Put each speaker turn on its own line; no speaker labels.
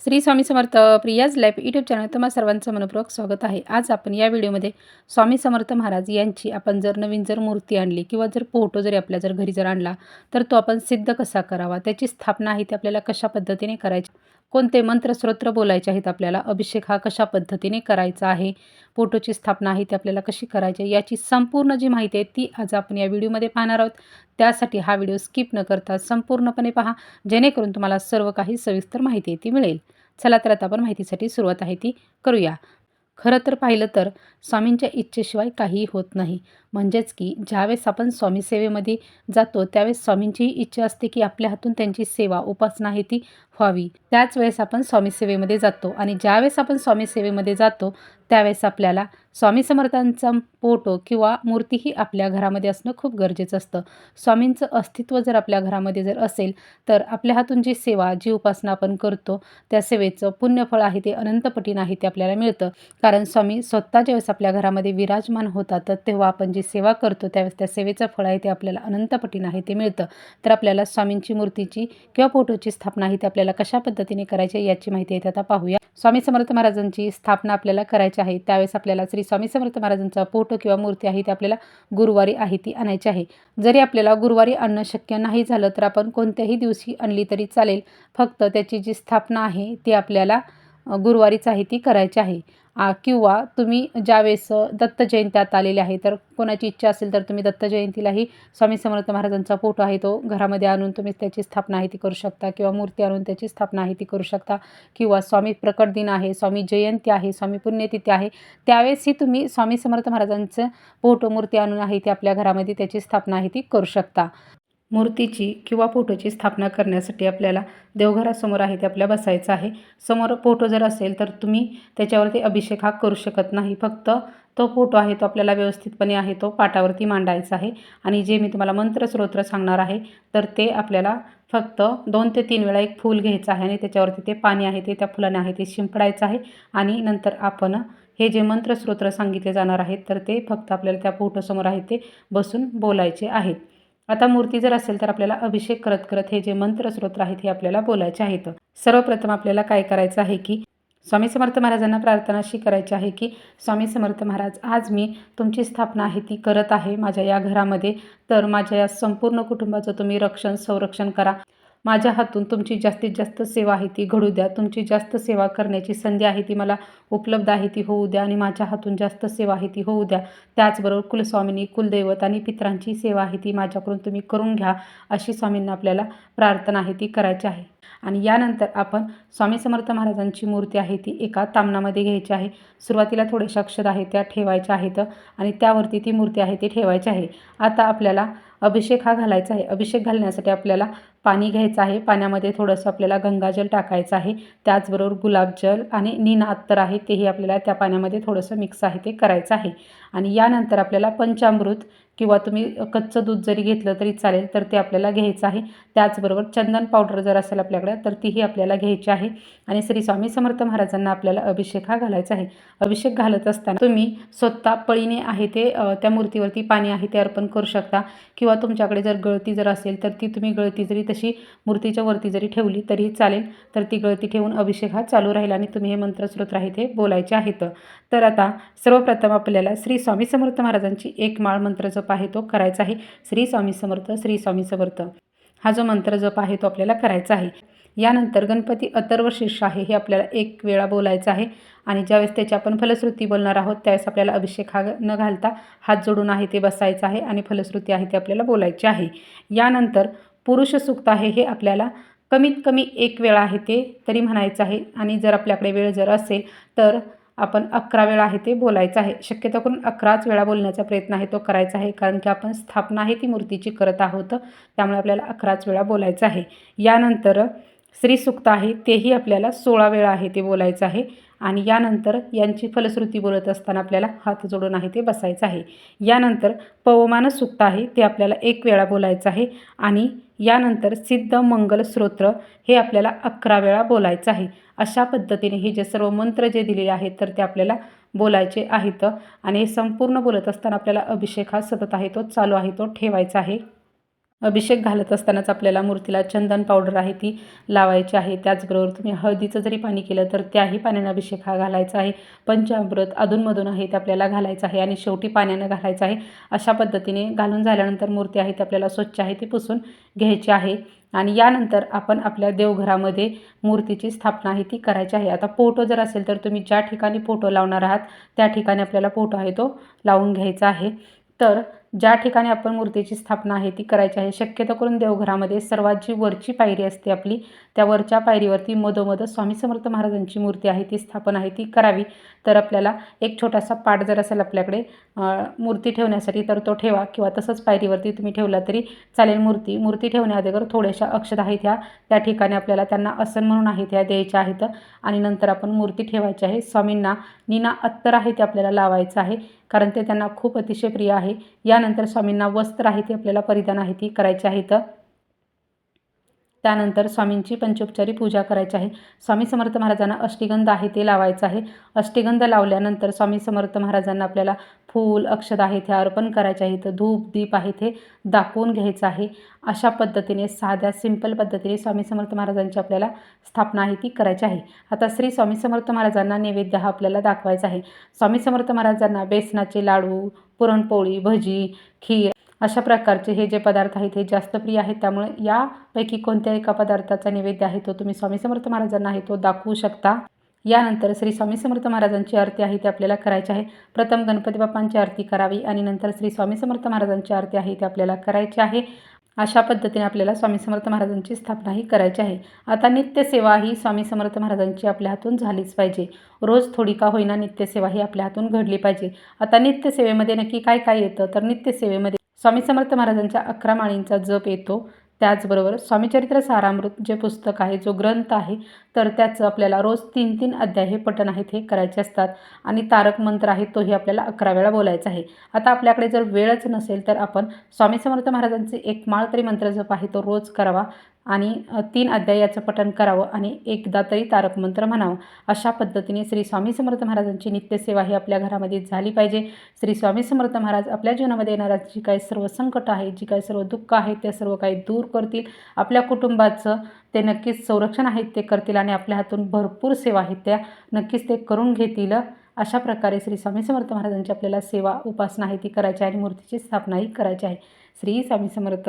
Shri Swami Samarth Priya's life YouTube channel तुम्हा सर्वांचं मनपूर्वक स्वागत आहे. आज आपण या व्हिडिओमध्ये स्वामी समर्थ महाराज यांची आपण जर नवीन जर मूर्ती आणली किंवा जर फोटो जरी आपल्या जर घरी जर आणला तर तो आपण सिद्ध कसा करावा? त्याची स्थापना आहे ती आपल्याला कशा पद्धतीने करायची? कोणते मंत्रस्तोत्र बोलायचे आहेत आपल्याला? अभिषेक हा कशा पद्धतीने करायचा आहे? फोटोची स्थापना आहे ती आपल्याला कशी करायची आहे? याची संपूर्ण जी माहिती आहे ती आज आपण या व्हिडिओमध्ये पाहणार आहोत. त्यासाठी हा व्हिडिओ स्किप न करता संपूर्णपणे पहा. जेणेकरून तुम्हाला सर्व काही सविस्तर माहिती आहे ती मिळेल. चला तर आता आपण माहितीसाठी सुरुवात आहे ती करूया. खरं तर पाहिलं तर स्वामींच्या इच्छेशिवाय काहीही होत नाही. म्हणजेच की ज्यावेळेस आपण स्वामी सेवेमध्ये जातो त्यावेळेस स्वामींची इच्छा असते की आपल्या हातून त्यांची सेवा उपासना ही ती व्हावी. त्याच वेळेस आपण स्वामी सेवेमध्ये जातो आणि ज्यावेळेस आपण स्वामी सेवेमध्ये जातो त्यावेळेस आपल्याला स्वामी समर्थांचा फोटो किंवा मूर्तीही आपल्या घरामध्ये असणं खूप गरजेचं असतं. स्वामींचं अस्तित्व जर आपल्या घरामध्ये जर असेल तर आपल्या हातून जी सेवा जी उपासना आपण करतो त्या सेवेचं पुण्यफळ आहे ते अनंतपटीनं आहे ते आपल्याला मिळतं. कारण स्वामी स्वतः ज्यावेळेस आपल्या घरामध्ये विराजमान होतात तर तेव्हा आपण जी सेवा करतो त्यावेळेस त्या सेवेचं फळ आहे ते आपल्याला अनंतपटीनं आहे ते मिळतं. तर आपल्याला स्वामींची मूर्तीची किंवा फोटोची स्थापना आहे ते आपल्याला कशा पद्धतीने करायची आहे याची माहिती आहे आता पाहूया. स्वामी समर्थ महाराजांची स्थापना आपल्याला करायची आहे त्यावेळेस आपल्याला श्री स्वामी समर्थ महाराजांचा फोटो किंवा मूर्ती आहे ती आपल्याला गुरुवारी आहे ती आणायची आहे. जरी आपल्याला गुरुवारी आणणं शक्य नाही झालं तर आपण कोणत्याही दिवशी आणली तरी चालेल. फक्त त्याची जी स्थापना आहे ती आपल्याला गुरुवारीच आहे ती करायची आहे. किंवा तुम्ही ज्यावेळेस दत्त जयंत्यात आलेले आहे तर कोणाची इच्छा असेल तर तुम्ही दत्त जयंतीलाही स्वामी समर्थ महाराजांचा फोटो आहे तो घरामध्ये आणून तुम्ही त्याची स्थापना आहे ती करू शकता किंवा मूर्ती आणून त्याची स्थापना आहे ती करू शकता किंवा स्वामी प्रकट दिन आहे स्वामी जयंती आहे स्वामी पुण्यतिथी आहे त्यावेळेसही तुम्ही स्वामी समर्थ महाराजांचं फोटो मूर्ती आणून आहे ती आपल्या घरामध्ये त्याची स्थापना आहे ती करू शकता. मूर्तीची किंवा फोटोची स्थापना करण्यासाठी आपल्याला देवघरासमोर आहे ते आपल्या बसायचं आहे. समोर फोटो जर असेल तर तुम्ही त्याच्यावरती अभिषेक हा करू शकत नाही. फक्त तो फोटो आहे तो आपल्याला व्यवस्थितपणे आहे तो पाटावरती मांडायचा आहे. आणि जे मी तुम्हाला मंत्रस्रोत्र सांगणार आहे तर ते आपल्याला फक्त दोन ते तीन वेळा एक फूल घ्यायचं आहे आणि त्याच्यावरती ते पाणी आहे ते त्या फुलाने आहे ते शिंपडायचं आहे. आणि नंतर आपण हे जे मंत्रस्रोत्र सांगितले जाणार आहेत तर ते फक्त आपल्याला त्या फोटोसमोर आहे ते बसून बोलायचे आहेत. आता मूर्ती जर असेल तर आपल्याला अभिषेक करत करत हे जे मंत्रस्रोत्र आहेत हे आपल्याला बोलायचे आहेत. सर्वप्रथम आपल्याला काय करायचं आहे की स्वामी समर्थ महाराजांना प्रार्थना अशी करायची आहे की स्वामी समर्थ महाराज आज मी तुमची स्थापना आहे ती करत आहे माझ्या या घरामध्ये. तर माझ्या या संपूर्ण कुटुंबाचं तुम्ही रक्षण संरक्षण करा. माझ्या हातून तुमची जास्तीत जास्त सेवा आहे ती घडू द्या. तुमची जास्त सेवा करण्याची संधी आहे ती मला उपलब्ध आहे ती होऊ द्या आणि माझ्या हातून जास्त सेवा आहे ती होऊ द्या. त्याचबरोबर कुलस्वामिनी कुलदैवत आणि पित्रांची सेवा आहे ती माझ्याकडून तुम्ही करून घ्या अशी स्वामींना आपल्याला प्रार्थना आहे ती करायची आहे. आणि यानंतर आपण स्वामी समर्थ महाराजांची मूर्ती आहे ती एका तामणामध्ये घ्यायची आहे. सुरुवातीला थोडेशा अक्षर आहे त्या ठेवायच्या आहेत आणि त्यावरती ती मूर्ती आहे ती ठेवायची आहे. आता आपल्याला अभिषेक हा घालायचा आहे. अभिषेक घालण्यासाठी आपल्याला पाणी घ्यायचं आहे. पाण्यामध्ये थोडंसं आपल्याला गंगाजल टाकायचं आहे. त्याचबरोबर गुलाबजल आणि नीना अत्तर आहे तेही आपल्याला त्या पाण्यामध्ये थोडंसं मिक्स आहे ते करायचं आहे. आणि यानंतर आपल्याला पंचामृत किंवा तुम्ही कच्चं दूध जरी घेतलं तरी चालेल तर ते आपल्याला घ्यायचं आहे. त्याचबरोबर चंदन पावडर जर असेल आपल्याकडे तर तीही आपल्याला घ्यायची आहे. आणि श्री स्वामी समर्थ महाराजांना आपल्याला अभिषेक हा घालायचा आहे. अभिषेक घालत असताना तुम्ही स्वतः पळीने आहे ते त्या मूर्तीवरती पाणी आहे ते अर्पण करू शकता. किंवा किंवा तुमच्याकडे जर गळती जर असेल तर ती तुम्ही गळती जरी तशी मूर्तीच्या वरती जरी ठेवली तरी चालेल तर ती गळती ठेवून अभिषेक हा चालू राहील आणि तुम्ही हे मंत्रस्रोत आहे ते बोलायचे आहेत. तर आता सर्वप्रथम आपल्याला श्री स्वामी समर्थ महाराजांची एक माळ मंत्र जप आहे तो करायचा आहे. श्री स्वामी समर्थ श्री स्वामी समर्थ. हा जो मंत्र जप आहे तो आपल्याला करायचा आहे. यानंतर गणपती अथर्व शीर्ष आहे हे आपल्याला एक वेळा बोलायचं आहे. आणि ज्यावेळेस त्याची आपण फलश्रुती बोलणार आहोत त्यावेळेस आपल्याला अभिषेक हा न घालता हात जोडून आहे ते बसायचं आहे आणि फलश्रुती आहे ते आपल्याला बोलायची आहे. यानंतर पुरुष सुक्त आहे हे आपल्याला कमीत कमी एक वेळा आहे ते तरी म्हणायचं आहे. आणि जर आपल्याकडे वेळ जर असेल तर आपण अकरा वेळा आहे ते बोलायचं आहे. शक्यतो करून अकराच वेळा बोलण्याचा प्रयत्न आहे तो करायचा आहे कारण की आपण स्थापना आहे ती मूर्तीची करत आहोत त्यामुळे आपल्याला अकराच वेळा बोलायचं आहे. यानंतर श्रीसुक्त आहे तेही आपल्याला सोळा वेळा आहे ते बोलायचं आहे. आणि यानंतर यांची फलश्रुती बोलत असताना आपल्याला हात जोडून आहे ते बसायचं आहे. यानंतर पवमान सुक्त आहे ते आपल्याला एक वेळा बोलायचं आहे. आणि यानंतर सिद्ध मंगल स्तोत्र हे आपल्याला अकरा वेळा बोलायचं आहे. अशा पद्धतीने हे जे सर्व मंत्र जे दिलेले आहेत तर ते आपल्याला बोलायचे आहेत. आणि हे संपूर्ण बोलत असताना आपल्याला अभिषेक हा सतत आहे तो चालू आहे तो ठेवायचा आहे. अभिषेक घालत असतानाच आपल्याला मूर्तीला चंदन पावडर आहे ती लावायची आहे. त्याचबरोबर तुम्ही हळदीचं जरी पाणी केलं तर त्याही पाण्यानं अभिषेक हा घालायचा आहे. पंचामृत अधूनमधून आहे ते आपल्याला घालायचं आहे आणि शेवटी पाण्यानं घालायचं आहे. अशा पद्धतीने घालून झाल्यानंतर मूर्ती आहे ती आपल्याला स्वच्छ आहे ती पुसून घ्यायची आहे. आणि यानंतर आपण आपल्या देवघरामध्ये मूर्तीची स्थापना आहे ती करायची आहे. आता फोटो जर असेल तर तुम्ही ज्या ठिकाणी फोटो लावणार आहात त्या ठिकाणी आपल्याला फोटो आहे तो लावून घ्यायचा आहे. तर ज्या ठिकाणी आपण मूर्तीची स्थापना आहे ती करायची आहे. शक्यतो करून देवघरामध्ये सर्वात जी वरची पायरी असते आपली त्या वरच्या पायरीवरती मधोमध स्वामी समर्थ महाराजांची मूर्ती आहे ती स्थापना आहे ती करावी. तर आपल्याला एक छोटासा पाट जर असेल आपल्याकडे मूर्ती ठेवण्यासाठी तर तो ठेवा किंवा तसंच पायरीवरती तुम्ही ठेवला तरी चालेल मूर्ती. मूर्ती ठेवण्याअगोदर थोड्याशा अक्षर आहेत ह्या. त्या ठिकाणी आपल्याला त्यांना असन म्हणून आहेत ह्या द्यायच्या आहेत आणि नंतर आपण मूर्ती ठेवायची आहे. स्वामींना नीना अत्तर आहे ते आपल्याला लावायचं आहे कारण ते त्यांना खूप अतिशय प्रिय आहे. या यानंतर स्वामींना वस्त्र आहे ते आपल्याला परिधान आहे ती करायची आहेत त्यानंतर स्वामींची पंचोपचारी पूजा करायची आहे. स्वामी समर्थ महाराजांना अष्टिगंध आहे ते लावायचं आहे. अष्टिगंध लावल्यानंतर स्वामी समर्थ महाराजांना आपल्याला फूल अक्षद आहे ते अर्पण करायचे आहेत धूप दीप आहे ते दाखवून घ्यायचं आहे. अशा पद्धतीने साध्या सिंपल पद्धतीने स्वामी समर्थ महाराजांची आपल्याला स्थापना आहे ती करायची आहे. आता श्री स्वामी समर्थ महाराजांना नैवेद्य हा आपल्याला दाखवायचा आहे. स्वामी समर्थ महाराजांना बेसनाचे लाडू पुरणपोळी भजी खीर अशा प्रकारचे हे जे पदार्थ आहेत हे जास्त प्रिय आहेत. त्यामुळे यापैकी कोणत्या एका पदार्थाचा नैवेद्य आहे तो तुम्ही स्वामी समर्थ महाराजांना आहे तो दाखवू शकता. यानंतर श्री स्वामी समर्थ महाराजांची आरती आहे ती आपल्याला करायची आहे. प्रथम गणपती बाप्पांची आरती करावी आणि नंतर श्री स्वामी समर्थ महाराजांची आरती आहे ती आपल्याला करायची आहे. अशा पद्धतीने आपल्याला स्वामी समर्थ महाराजांची स्थापना ही करायची आहे. आता नित्यसेवा ही स्वामी समर्थ महाराजांची आपल्या हातून झालीच पाहिजे. रोज थोडी का होईना नित्यसेवा ही आपल्या हातून घडली पाहिजे. आता नित्यसेवेमध्ये नक्की काय काय येतं? तर नित्यसेवेमध्ये स्वामी समर्थ महाराजांच्या अकरा माळींचा जप येतो. त्याचबरोबर स्वामीचरित्र सारामृत जे पुस्तक आहे जो ग्रंथ आहे तर त्याचं आपल्याला रोज तीन तीन अध्याय हे पठण आहेत हे करायचे असतात. आणि तारक मंत्र आहे तोही आपल्याला अकरा वेळा बोलायचा आहे. आता आपल्याकडे जर वेळच नसेल तर आपण स्वामी समर्थ महाराजांचे एक माळ तरी मंत्र जप आहे तो रोज करावा. आणि तीन अध्यायाचं पठण करावं आणि एकदा तरी तारक मंत्र म्हणावं. अशा पद्धतीने श्री स्वामी समर्थ महाराजांची नित्यसेवा ही आपल्या घरामध्ये झाली पाहिजे. श्री स्वामी समर्थ महाराज आपल्या जीवनामध्ये येणारा जी काही सर्व संकट आहे जी काही सर्व दुःख आहे ते सर्व काही दूर करतील. आपल्या कुटुंबाचं ते नक्कीच संरक्षण आहेत ते करतील आणि आपल्या हातून भरपूर सेवा आहेत त्या. नक्कीच ते करून घेतील. अशा प्रकारे श्री स्वामी समर्थ महाराजांची आपल्याला सेवा उपासना आहे ती करायची आहे आणि मूर्तीची स्थापनाही करायची आहे. श्री स्वामी समर्थ.